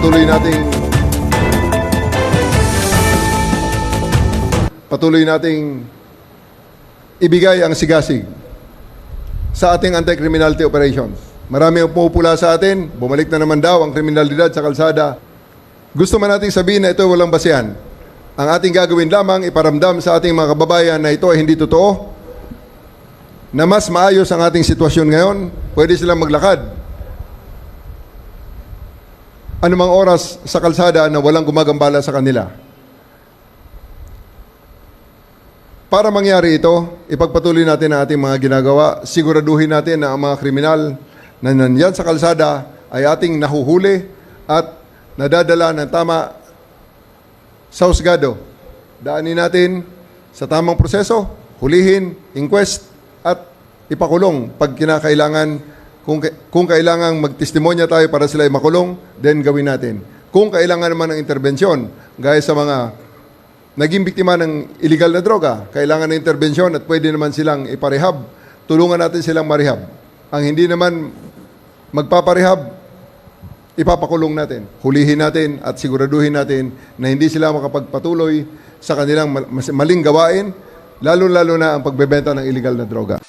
patuloy nating patuloy nating ibigay ang sigasig sa ating anti-criminality operations. Marami ang pumupula sa atin, bumalik na naman daw ang kriminalidad sa kalsada. Gusto man nating sabihin na ito walang basihan. Ang ating gagawin lamang, iparamdam sa ating mga kababayan na ito ay hindi totoo, na mas maayos ang ating sitwasyon ngayon, pwede silang maglakad. Anumang oras sa kalsada na walang gumagambala sa kanila. Para mangyari ito, ipagpatuloy natin ang ating mga ginagawa. Siguraduhin natin na ang mga kriminal na nandyan sa kalsada ay ating nahuhuli at nadadala ng tama sa husgado. Daanin natin sa tamang proseso, hulihin, inquest, at ipakulong pag kinakailangan. Kung, kung kailangan magtestimonya tayo para sila ay makulong, then gawin natin. Kung kailangan naman ng intervensyon, gaya sa mga naging biktima ng illegal na droga, kailangan ng intervensyon at pwede naman silang iparehab, tulungan natin silang marehab. Ang hindi naman magpaparehab, ipapakulong natin, hulihin natin at siguraduhin natin na hindi sila makapagpatuloy sa kanilang maling gawain, lalo-lalo na ang pagbebenta ng illegal na droga.